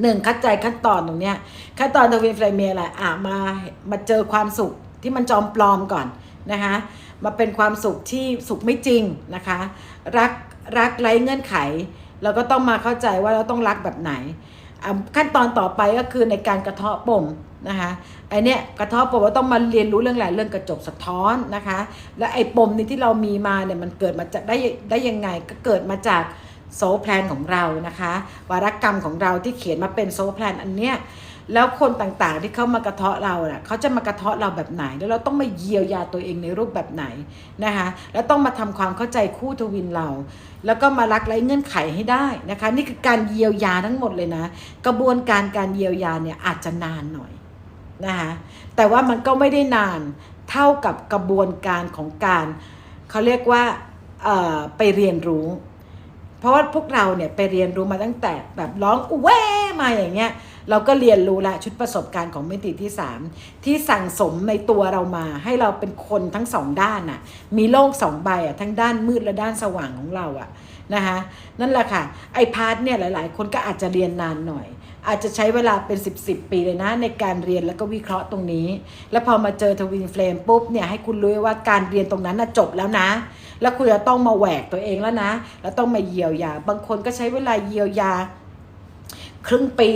หนึ่งเข้าใจขั้นตอนตรงเนี้ยขั้นตอนทวินเฟลมมีอะไรอะมามาเจอความสุขที่มันจอมปลอมก่อนนะคะมาเป็นความสุขที่สุขไม่จริงนะคะ รักรักไร้เงื่อนไข เราก็ต้องมาเข้าใจว่าเราต้องรักแบบไหน ขั้นตอนต่อไปก็คือในการกระเทาะปมนะคะไอเนี้ยกระเทาะปมว่าต้องมาเรียนรู้เรื่องอะไรเรื่องกระจกสะท้อนนะคะ และไอ้ปมนี้ที่เรามีมาเนี่ยมันเกิดมาจากได้ได้ยังไงก็เกิดมาจาก โซลแพลนของเรานะคะ วารกรรมของเราที่เขียนมาเป็นโซลแพลนอันเนี้ยแล้วคนต่างๆที่เขามากระเทาะเราเน่ะเขาจะมากระเทาะเราแบบไหน แล้วเราต้องมาเยียวยาตัวเองในรูปแบบไหนนะคะ แล้วต้องมาทำความเข้าใจคู่ทวินเรา แล้วก็มารักไร้เงื่อนไขให้ได้นะคะ นี่คือการเยียวยาทั้งหมดเลยนะ กระบวนการการเยียวยาเนี่ยอาจจะนานหน่อยนะคะแต่ว่ามันก็ไม่ได้นานเท่ากับกระบวนการของการเขาเรียกว่าไปเรียนรู้ เพราะว่าพวกเราเนี่ยไปเรียนรู้มาตั้งแต่แบบร้องอุแว่มาอย่างเงี้ยเราก็เรียนรู้ละชุดประสบการณ์ของมิติที่ 3 ที่สั่งสมในตัวเรามา ให้เราเป็นคนทั้งสองด้านน่ะมีโลกสองใบอะทั้งด้านมืดและด้านสว่างของเราอะนะคะนั่นแหละค่ะไอพาร์ทเนี่ยหลาย ๆ คนก็อาจจะเรียนนานหน่อย อาจจะใช้เวลาเป็น 10บสปีเลยนะ ในการเรียนแล้วก็วิเคราะห์ตรงนี้ แล้วพอมาเจอทวินเฟลมปุ๊บเนี่ยให้คุณรู้ว่าการเรียนตรงนั้นน่ะจบแล้วนะ แล้วคุณจะต้องมาแหวกตัวเองแล้วนะ แล้วต้องมาเยียวยา บางคนก็ใช้เวลาเยียวยา ครึ่งปี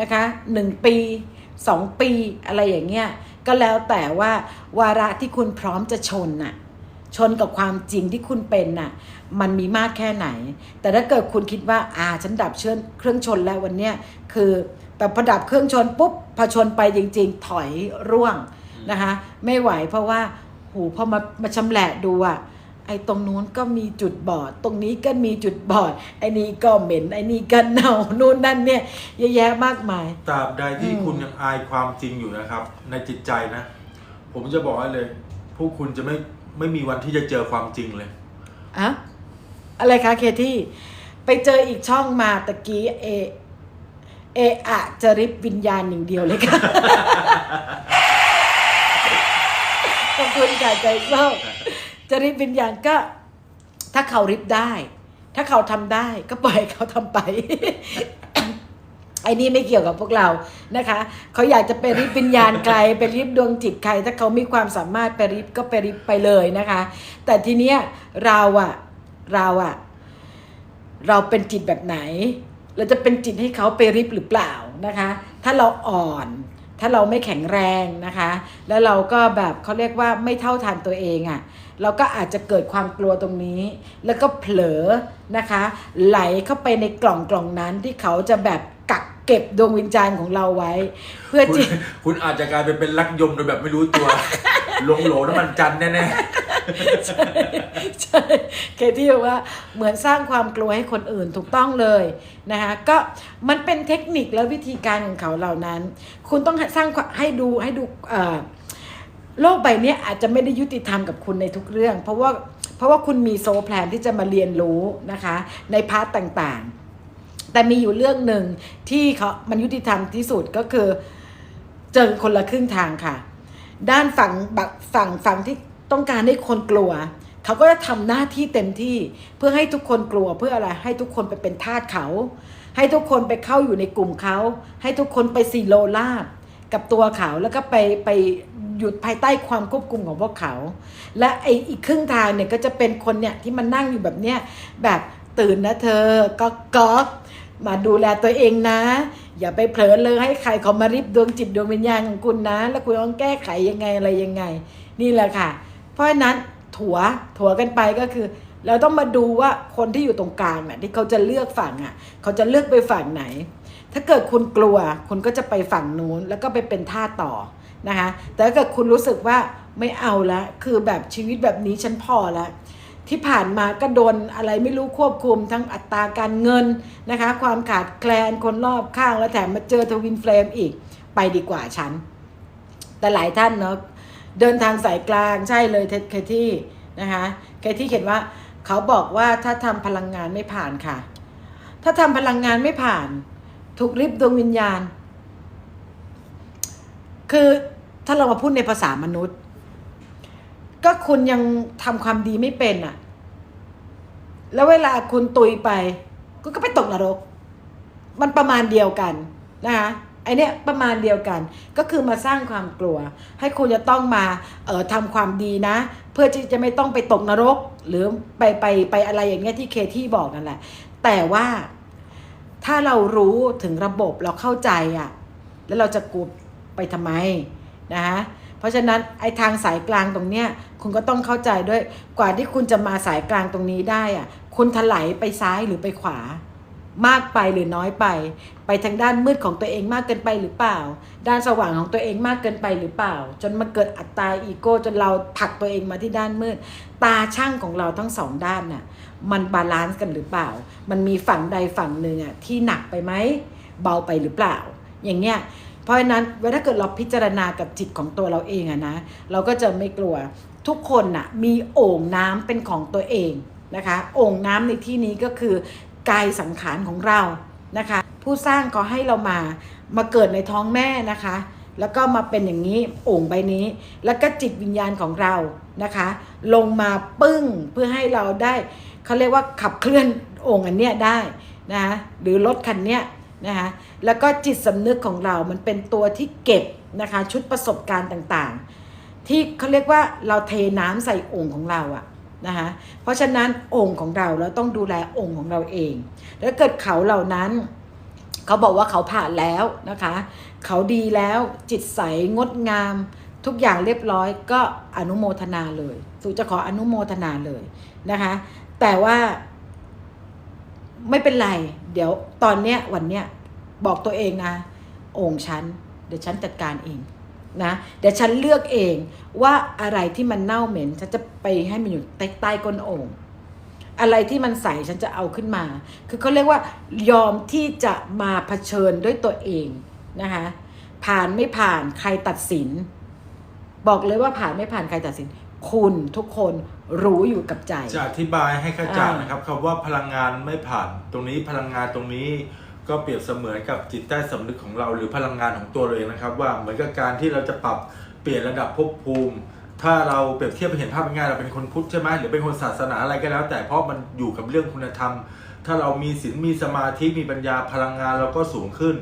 นะคะหนึ่งปีสองปีอะไรอย่างเงี้ย ก็แล้วแต่ว่าวาระที่คุณพร้อมจะชนน่ะ ชนกับความจริงที่คุณเป็นน่ะ มันมีมากแค่ไหน แต่ถ้าเกิดคุณคิดว่า อ่า ฉันดับเชื่อเครื่องชนแล้ววันเนี้ย คือแบบพอดับเครื่องชนปุ๊บ พอชนไปจริง ๆ ถอยร่วงนะคะ ไม่ไหวเพราะว่า หูพอมามาชำแหละดูอะ ไอ้ตรงนู้นก็มีจุดบอด ตรงนี้ก็มีจุดบอด ไอ้นี่ก็เหม็น ไอ้นี่ก็เน่านู่นนั่นเนี่ยเยอะแยะมากมาย ตราบใดที่อืมคุณยังอายความจริงอยู่นะครับ ในจิตใจนะ ผมจะบอกให้เลย พวกคุณจะไม่ไม่มีวันที่จะเจอความจริงเลยอะอะไรคะเคที่ ไปเจออีกช่องมาตะกี้เอ เออะจะริบวิญญาณอย่างเดียวเลยค่ะ ขอบคุณค่ะใจส้ม จะริบวิญญาณก็ ถ้าเขาริบได้ ถ้าเขาทำได้ก็ปล่อยเขาทำไปไอ้นี่ไม่เกี่ยวกับพวกเรานะคะ เขาอยากจะไปริบวิญญาณใครไปริบดวงจิตใคร ถ้าเขามีความสามารถไปริบก็ไปริบไปเลยนะคะ แต่ทีเนี้ยเราอะเราอะเราเป็นจิตแบบไหน เราจะเป็นจิตให้เขาไปริบหรือเปล่านะคะ ถ้าเราอ่อน ถ้าเราไม่แข็งแรงนะคะ แล้วเราก็แบบเขาเรียกว่าไม่เท่าทันตัวเองอะ่ะ เราก็อาจจะเกิดความกลัวตรงนี้ แล้วก็เผลอนะคะ ไหลเข้าไปในกล่องกล่องนั้นที่เขาจะแบบกักเก็บดวงวิญญาณของเราไว้ เพื่อคุณที่ คุณอาจจะกลายเป็นเป็นลักยมโดยแบบไม่รู้ตัวห ลงโหลน้ำมันจันแน่ใช่ใช่เคที่บอกว่าเหมือนสร้างความกลัวให้คนอื่นถูกต้องเลยนะคะก็มันเป็นเทคนิคและวิธีการของเขาเหล่านั้น คุณต้องสร้างให้ดูให้ดูโลกใบนี้อาจจะไม่ได้ยุติธรรมกับคุณในทุกเรื่อง เพราะว่าเพราะว่าคุณมีโซแพลนที่จะมาเรียนรู้นะคะ ในพาร์ตต่างๆ แต่มีอยู่เรื่องหนึ่งที่เขามันยุติธรรมที่สุดก็คือ เจอคนละครึ่งทางค่ะ ด้านฝั่งบักฝั่งฝั่งที่ต้องการให้คนกลัว เขาก็จะทำหน้าที่เต็มที่เพื่อให้ทุกคนกลัวเพื่ออะไรให้ทุกคนไปเป็นทาสเขา ให้ทุกคนไปเข้าอยู่ในกลุ่มเขา ให้ทุกคนไปซีโรลาบกับตัวเขาแล้วก็ไปไปหยุดภายใต้ความควบคุมของพวกเขา และไออีกครึ่งทางเนี่ยก็จะเป็นคนเนี่ยที่มันนั่งอยู่แบบเนี้ยแบบตื่นนะเธอก็ก๊อก มาดูแลตัวเองนะ อย่าไปเผลอเลยให้ใครเขามาริบดวงจิตดวงวิญญาณของคุณนะ แล้วคุณต้องแก้ไขยังไงอะไรยังไง นี่แหละค่ะ เพราะฉะนั้นถัวถัวกันไปก็คือ เราต้องมาดูว่าคนที่อยู่ตรงกลางน่ะที่เขาจะเลือกฝั่งอะ เขาจะเลือกไปฝั่งไหน ถ้าเกิดคุณกลัว คุณก็จะไปฝั่งนู้นแล้วก็ไปเป็นท่าต่อนะคะ แต่ถ้าเกิดคุณรู้สึกว่าไม่เอาละคือแบบชีวิตแบบนี้ฉันพอละ ที่ผ่านมาก็โดนอะไรไม่รู้ควบคุมทั้งอัตราการเงินนะคะ ความขาดแคลนคนรอบข้างแล้วแถมมาเจอทวินเฟลมอีกไปดีกว่าฉัน แต่หลายท่านเนาะเดินทางสายกลางใช่เลยเทเคที่นะคะเคที่เขียนว่าเขาบอกว่าถ้าทำพลังงานไม่ผ่านค่ะ ถ้าทำพลังงานไม่ผ่าน ถูกริบดวงวิญญาณ คือถ้าเรามาพูดในภาษามนุษย์ ก็คุณยังทำความดีไม่เป็นอะแล้วเวลาคุณตุยไปคุณก็ไปตกนรก มันประมาณเดียวกันนะคะไอเนี้ยประมาณเดียวกัน ก็คือมาสร้างความกลัว ให้คุณจะต้องมาเอ่อทำความดีนะ เพื่อที่จะไม่ต้องไปตกนรก หรือไปไปไปอะไรอย่างเงี้ยที่เคที่บอกนั่นแหละ แต่ว่าถ้าเรารู้ถึงระบบเราเข้าใจอะ่ะ แล้วเราจะกลัวไปทำไมนะคะ เพราะฉะนั้นไอ้ทางสายกลางตรงเนี้ยคุณก็ต้องเข้าใจด้วยกว่าที่คุณจะมาสายกลางตรงนี้ได้อะคุณถลายไปซ้ายหรือไปขวา มากไปหรือน้อยไป ไปทางด้านมืดของตัวเองมากเกินไปหรือเปล่า ด้านสว่างของตัวเองมากเกินไปหรือเปล่า จนมาเกิดอัตตาอีโก้จนเราผลักตัวเองมาที่ด้านมืด ตาช่างของเราทั้งสองด้านน่ะมันบาลานซ์กันหรือเปล่า มันมีฝั่งใดฝั่งหนึ่งอะที่หนักไปไหมเบาไปหรือเปล่า อย่างเงี้ย เพราะฉะนั้นเวลาเกิดเราพิจารณากับจิตของตัวเราเองอะนะ เราก็จะไม่กลัวทุกคนน่ะมีโอ่งน้ำเป็นของตัวเองนะคะโอ่งน้ำในที่นี้ก็คือกายสังขารของเรานะคะ ผู้สร้างก็ให้เรามามาเกิดในท้องแม่นะคะ แล้วก็มาเป็นอย่างนี้โอ่งใบนี้ แล้วก็จิตวิญญาณของเรานะคะ ลงมาปึ้งเพื่อให้เราได้เขาเรียกว่าขับเคลื่อนโอ่งอันเนี้ยได้นะะหรือรถคันเนี้ย นะคะแล้วก็จิตสำนึกของเรา มันเป็นตัวที่เก็บนะคะชุดประสบการณ์ต่างๆ ที่เขาเรียกว่าเราเทน้ำใส่โอ่งของเราอะนะคะเพราะฉะนั้นโอ่งของเราเราต้องดูแลโอ่งของเราเองแล้วเกิดเขาเหล่านั้น เขาบอกว่าเขาผ่านแล้วนะคะ เขาดีแล้วจิตใสงดงาม ทุกอย่างเรียบร้อยก็อนุโมทนาเลยสุจะขออนุโมทนาเลยนะคะ แต่ว่า ไม่เป็นไร เดี๋ยวตอนเนี้ยวันเนี้ยบอกตัวเองนะโอ่งฉัน เดี๋ยวฉันจัดการเองนะเดี๋ยวฉันเลือกเองว่าอะไรที่มันเน่าเหม็น ฉันจะไปให้มันอยู่ใต้ใต้ก้นโอ่งอะไรที่มันใสฉันจะเอาขึ้นมา คือเขาเรียกว่ายอมที่จะมาเผชิญด้วยตัวเองนะคะผ่านไม่ผ่านใครตัดสิน บอกเลยว่าผ่านไม่ผ่านใครตัดสิน คุณทุกคนรู้อยู่กับใจ จะอธิบายให้เข้าใจอ่านนะครับคำว่าพลังงานไม่ผ่าน ตรงนี้พลังงานตรงนี้ก็เปรียบเสมือนกับจิตใต้สำนึกของเรา หรือพลังงานของตัวเราเองนะครับ ว่าเหมือนกับการที่เราจะปรับเปลี่ยนระดับภพภูมิ ถ้าเราเปรียบเทียบไปเห็นภาพง่ายๆเราเป็นคนพุทธใช่ไหมหรือเป็นคนศาสนาอะไรก็แล้ว แต่เพราะมันอยู่กับเรื่องคุณธรรม ถ้าเรามีศีลมีสมาธิมีปัญญาพลังงานเราก็สูงขึ้น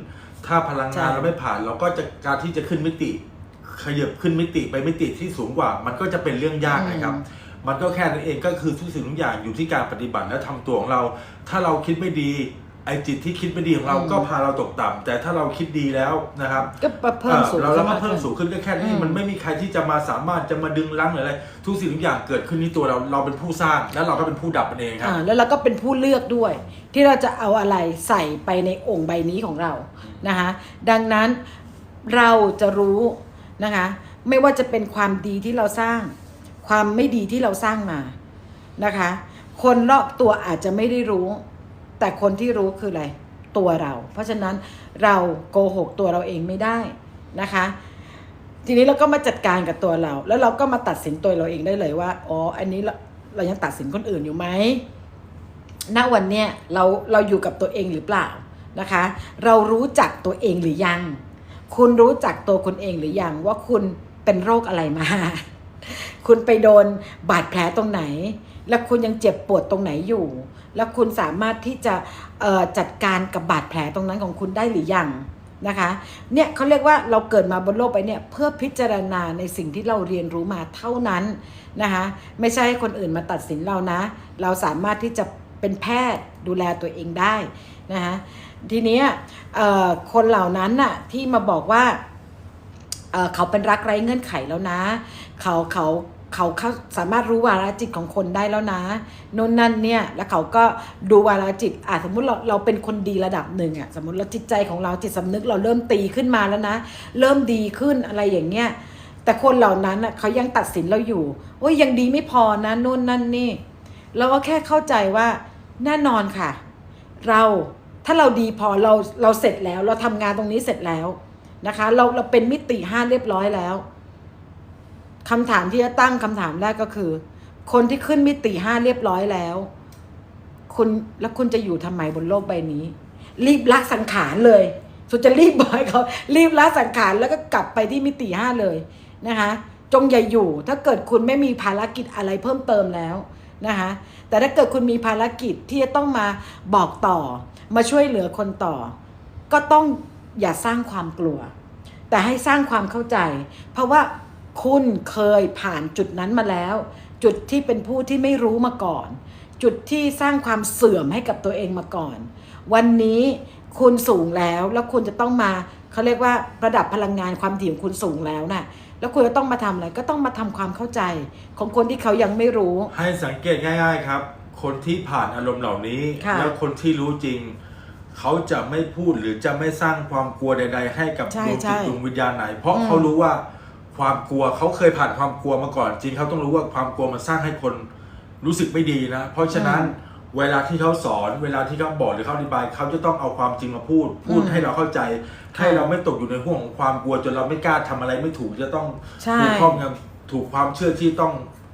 ถ้าพลังงานใช่เราไม่ผ่านเราก็จะการที่จะขึ้นมิติ ขยับขึ้นมิติไปมิติที่สูงกว่า มันก็จะเป็นเรื่องยากนะครับ มันก็แค่นั้นเองก็คือทุกสิ่งทุกอย่างอยู่ที่การปฏิบัติและทำตัวของเรา ถ้าเราคิดไม่ดีไอ้จิตที่คิดไม่ดีของเราอืมก็พาเราตกต่ำแต่ถ้าเราคิดดีแล้วนะครับ ก็เพิ่มสูงเออเราเรามาขึ้นเพิ่มสูงขึ้นก็แค่นี้อืมมันไม่มีใครที่จะมาสามารถจะมาดึงรั้งหรืออะไรทุกสิ่งทุกอย่างเกิดขึ้นที่ตัวเราเราเป็นผู้สร้าง แล้วเราก็เป็นผู้ดับมันเองครับอ่าแล้วเราก็เป็นผู้เลือกด้วย ที่เราจะเอาอะไรใส่ไปในโอ่งใบนี้ของเรานะคะดังนั้นเราจะรู้ นะคะ ไม่ว่าจะเป็นความดีที่เราสร้าง ความไม่ดีที่เราสร้างมานะคะ คนรอบตัวอาจจะไม่ได้รู้ แต่คนที่รู้คืออะไร ตัวเรา เพราะฉะนั้นเราโกหกตัวเราเองไม่ได้นะคะ ทีนี้เราก็มาจัดการกับตัวเรา แล้วเราก็มาตัดสินตัวเราเองได้เลยว่าอ๋ออันนี้เราเรายังตัดสินคนอื่นอยู่ไหมณวันเนี้ยเราเราอยู่กับตัวเองหรือเปล่านะคะ เรารู้จักตัวเองหรือยัง คุณรู้จักตัวคุณเองหรือยังว่าคุณเป็นโรคอะไรมา คุณไปโดนบาดแผลตรงไหน แล้วคุณยังเจ็บปวดตรงไหนอยู่ แล้วคุณสามารถที่จะจัดการกับบาดแผลตรงนั้นของคุณได้หรือยังนะคะเนี่ยเขาเรียกว่าเราเกิดมาบนโลกไปเนี่ยเพื่อพิจารณาในสิ่งที่เราเรียนรู้มาเท่านั้นนะคะไม่ใช่ให้คนอื่นมาตัดสินเรานะ เราสามารถที่จะ เป็นแพทย์ดูแลตัวเองได้นะคะทีนี้คนเหล่านั้นน่ะที่มาบอกว่าเขาเป็นรักไร้เงื่อนไขแล้วนะ เขาเขาเขาเขาสามารถรู้วาระจิตของคนได้แล้วนะนู่นนั่นเนี่ยแล้วเขาก็ดูวาระจิตอะสมมุติเราเราเป็นคนดีระดับหนึ่งอะสมมติเราจิตใจของเราจิตสำนึกเราเริ่มตีขึ้นมาแล้วนะ เริ่มดีขึ้นอะไรอย่างเงี้ยแต่คนเหล่านั้นอะเขายังตัดสินเราอยู่โอ้ยยังดีไม่พอนะนู่นนั่นนี่ เราก็แค่เข้าใจว่าแน่นอนค่ะ เราถ้าเราดีพอเราเราเสร็จแล้ว เราทำงานตรงนี้เสร็จแล้วนะคะ เราเราเป็นมิติห้าเรียบร้อยแล้วคำถามที่จะตั้งคำถามแรกก็คือ คนที่ขึ้นมิติห้าเรียบร้อยแล้ว คุณแล้วคุณจะอยู่ทำไมบนโลกใบนี้ รีบละสังขารเลยสุดจะรีบบอกให้เขารีบละสังขารแล้วก็กลับไปที่มิติห้าเลยนะคะ จงอย่าอยู่ถ้าเกิดคุณไม่มีภารกิจอะไรเพิ่มเติมแล้ว นะคะแต่ถ้าเกิดคุณมีภารกิจที่จะต้องมาบอกต่อ มาช่วยเหลือคนต่อ ก็ต้องอย่าสร้างความกลัว แต่ให้สร้างความเข้าใจ เพราะว่าคุณเคยผ่านจุดนั้นมาแล้ว จุดที่เป็นผู้ที่ไม่รู้มาก่อน จุดที่สร้างความเสื่อมให้กับตัวเองมาก่อน วันนี้คุณสูงแล้วแล้วคุณจะต้องมาเขาเรียกว่าระดับพลังงานความถี่ของคุณสูงแล้วน่ะ แล้วคุณจะต้องมาทำอะไรก็ต้องมาทำความเข้าใจ ของคนที่เขายังไม่รู้ ให้สังเกตง่าย ๆครับ คนที่ผ่านอารมณ์เหล่านี้ค่ะแล้วคนที่รู้จริง เขาจะไม่พูดหรือจะไม่สร้างความกลัวใด ๆ ให้กับใช่ดวงจิตใช่ดวงวิญญาณไหน เพราะอืมเขารู้ว่าความกลัวเขาเคยผ่านความกลัวมาก่อนจริงเขาต้องรู้ว่าความกลัวมันสร้างให้คนรู้สึกไม่ดีนะ เพราะฉะนั้น เวลาที่เขาสอนเวลาที่เขาบอกหรือเขาอธิบายเขาจะต้องเอาความจริงมาพูด พูดอืมให้เราเข้าใจค่ะให้เราไม่ตกอยู่ในห่วงของความกลัวจนเราไม่กล้าทำอะไรไม่ถูกจะต้องใช่ถูกครอบงำถูกความเชื่อที่ต้อง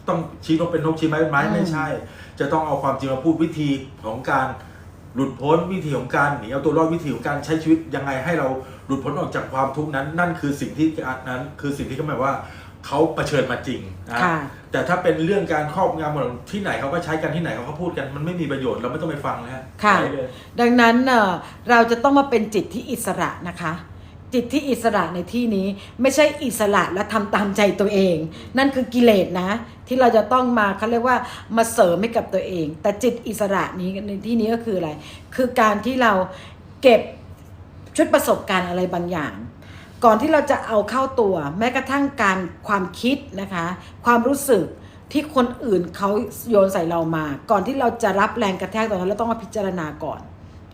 ต้องชี้นกเป็นนกชี้ไม้เป็นไม้อืมไม่ใช่ จะต้องเอาความจริงมาพูดวิธีของการหลุดพ้นวิธีของการหนีเอาตัวรอดวิธีของการใช้ชีวิตยังไงให้เราหลุดพ้นออกจากความทุกข์นั้น นั่นคือสิ่งที่นั้นคือสิ่งที่เขาหมายว่า เขาเผชิญมาจริงนะค่ะแต่ถ้าเป็นเรื่องการครอบงำของที่ไหนเขาก็ใช้กันที่ไหนเขาก็พูดกันมันไม่มีประโยชน์เราไม่ต้องไปฟังนะฮะค่ะไปเลยดังนั้นเอ่อเราจะต้องมาเป็นจิตที่อิสระนะคะ จิตที่อิสระในที่นี้ไม่ใช่อิสระและทำตามใจตัวเอง นั่นคือกิเลสนะ ที่เราจะต้องมาเขาเรียกว่ามาเสริมให้กับตัวเอง แต่จิตอิสระนี้ในที่นี้ก็คืออะไร คือการที่เราเก็บชุดประสบการณ์อะไรบางอย่าง ก่อนที่เราจะเอาเข้าตัว แม้กระทั่งการความคิดนะคะ ความรู้สึกที่คนอื่นเขาโยนใส่เรามา ก่อนที่เราจะรับแรงกระแทกตรงนั้นเราต้องมาพิจารณาก่อน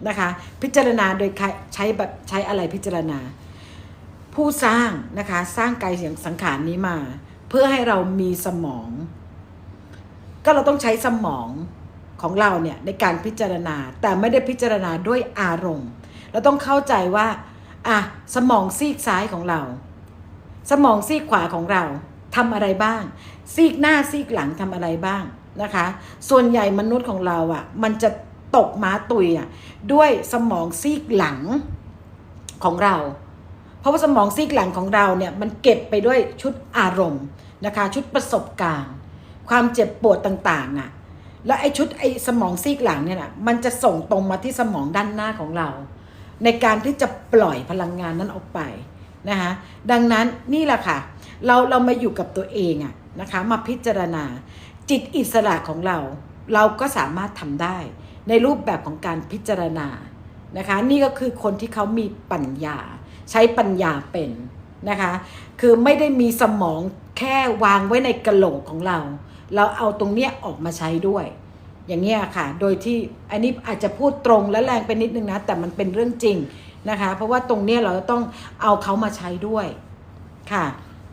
นะคะ พิจารณาโดยใครใช้แบบใช้อะไรพิจารณา ผู้สร้างนะคะสร้างกายเสียงสังขารนี้มา เพื่อให้เรามีสมอง ก็เราต้องใช้สมองของเราเนี่ยในการพิจารณาแต่ไม่ได้พิจารณาด้วยอารมณ์ เราต้องเข้าใจว่า อะสมองซีกซ้ายของเรา สมองซีกขวาของเราทำอะไรบ้าง ซีกหน้าซีกหลังทำอะไรบ้างนะคะ ส่วนใหญ่มนุษย์ของเราอะ่ะ มันจะตกม้าตุยอะ่ะด้วยสมองซีกหลังของเรา เพราะว่าสมองซีกหลังของเราเนี่ยมันเก็บไปด้วยชุดอารมณ์นะคะ ชุดประสบการณ์ ความเจ็บปวดต่างๆน่ะ แล้วไอ้ชุดไอ้สมองซีกหลังเนี่ยนะมันจะส่งตรงมาที่สมองด้านหน้าของเรา ในการที่จะปล่อยพลังงานนั้นออกไปนะคะดังนั้นนี่แหละค่ะ เราเรามาอยู่กับตัวเองอะนะคะมาพิจารณาจิตอิสระของเรา เราก็สามารถทำได้ในรูปแบบของการพิจารณานะคะ นี่ก็คือคนที่เขามีปัญญา ใช้ปัญญาเป็นนะคะ คือไม่ได้มีสมองแค่วางไว้ในกระโหลกของเรา เราเอาตรงเนี้ยออกมาใช้ด้วย อย่างเงี้ยค่ะ โดยที่อันนี้อาจจะพูดตรงและแรงไปนิดนึงนะ แต่มันเป็นเรื่องจริงนะคะ เพราะว่าตรงเนี้ยเราจะต้องเอาเขามาใช้ด้วยค่ะ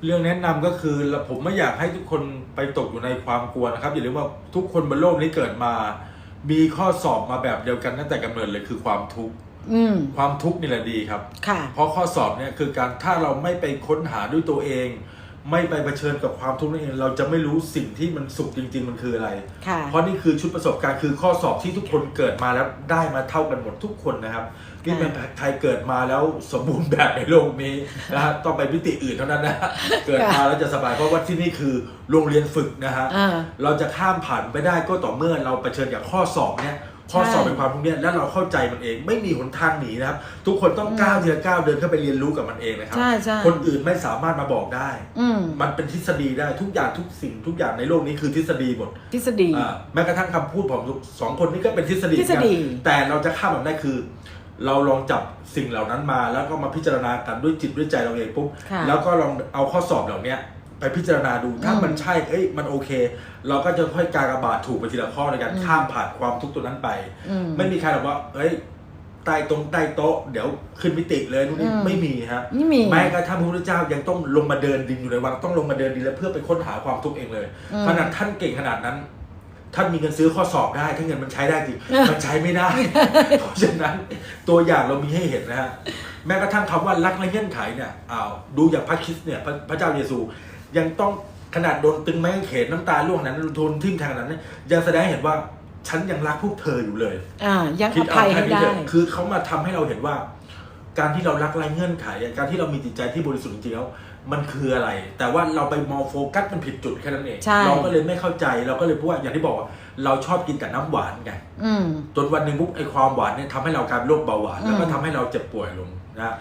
เรื่องแนะนำก็คือเราผมไม่อยากให้ทุกคนไปตกอยู่ในความกลัวนะครับ อย่าลืมว่าทุกคนบนโลกนี้เกิดมา มีข้อสอบมาแบบเดียวกันตั้งแต่กำเนิดเลยคือความทุกข์อืมความทุกข์นี่แหละดีครับ ค่ะ เพราะข้อสอบเนี่ยคือการถ้าเราไม่ไปค้นหาด้วยตัวเอง ไม่ไปเผชิญกับความทุกข์นั่นเองเราจะไม่รู้สิ่งที่มันสุขจริง ๆ มันคืออะไร ค่ะ เพราะนี่คือชุดประสบการณ์คือข้อสอบที่ทุกคนเกิดมาแล้วได้มาเท่ากันหมดทุกคนนะครับนี่เป็นใครเกิดมาแล้วสมบูรณ์แบบในโลกนี้นะฮะต้องไปมิติอื่นเท่านั้นนะฮะเกิดมาแล้วจะสบายเพราะว่าที่นี่คือโรงเรียนฝึกนะฮะอ่า เราจะข้ามผ่านไปได้ก็ต่อเมื่อเราเผชิญกับข้อสอบเนี่ย ข้อสอบใช่เป็นความทุกข์เนี่ยแล้วเราเข้าใจมันเอง ไม่มีหนทางหนีนะครับ ทุกคนต้องก้าวทีละก้าวเดินเข้าไปเรียนรู้กับมันเองนะครัใช่ใช่คนอื่นไม่สามารถมาบอกได้อืมมันเป็นทฤษฎีได้ทุกอย่างทุกสิ่งทุกอย่างในโลกนี้คือทฤษฎีหมดทฤษฎีอ่าแม้กระทั่งคำพูดของสองคนนี้ก็เป็นทฤษฎีทฤษฎีเหมือนกันแต่เราจะข้ามมันได้คือ เราลองจับสิ่งเหล่านั้นมา แล้วก็มาพิจารณากันด้วยจิตด้วยใจเราเองปุ๊บค่ะแล้วก็ลองเอาข้อสอบเหล่าเนี้ย ไปพิจารณาดูถ้าอืมมันใช่เอ้ยมันโอเค เราก็จะค่อยกากบาทถูกไปทีละข้อในการอืมข้ามผ่านความทุกข์ตัวนั้นไปอืมไม่มีใครหรอกว่า เอ้ยใต้ตรงใต้โต๊ะเดี๋ยวขึ้นมิติเลยนู่นนี่อืมไม่มีฮะนี่มีแม้กระทั่งพระพุทธเจ้ายังต้องลงมาเดินดินอยู่ในวังต้องลงมาเดินดินแล้วเพื่อไปค้นหาความทุกข์เองเลยอืมขนาดท่านเก่งขนาดนั้นท่านมีเงินซื้อข้อสอบได้ ถ้าเงินมันใช้ได้จริงเออมันใช้ไม่ได้ เพราะฉะนั้นตัวอย่างเรามีให้เห็นนะฮะแม้กระทั่งคำว่ารักและเงื่อนไขเนี่ยอ้าวดูอย่างพระคริสต์เนี่ยพระพระเจ้าเยซู ยังต้องขนาดโดนตึงไม้กางเขนน้ำตาล่วงนั้นโดนทิ่มแทงนั้นเนี่ยยังแสดงให้เห็นว่าฉันยังรักพวกเธออยู่เลย อ่า ยังคิอดเอาภัยแค่ให้นี้ได้เถอะคือเขามาทำให้เราเห็นว่า การที่เรารักไร้เงื่อนไขอะการที่เรามีจิตใจที่บริสุทธิ์จริงๆแล้ว มันคืออะไร แต่ว่าเราไปมองโฟกัสมันผิดจุดแค่นั้นเองใช่เราก็เลยไม่เข้าใจ เราก็เลยพูดว่าอย่างที่บอกว่าเราชอบกินแต่น้ำหวานไงอืมจนวันหนึ่งปุ๊บไอ้ความหวานเนี่ยทำให้เรากลายเป็นโรคเบาหวาน แล้วก็อืมทำให้เราเจ็บป่วยลงนะ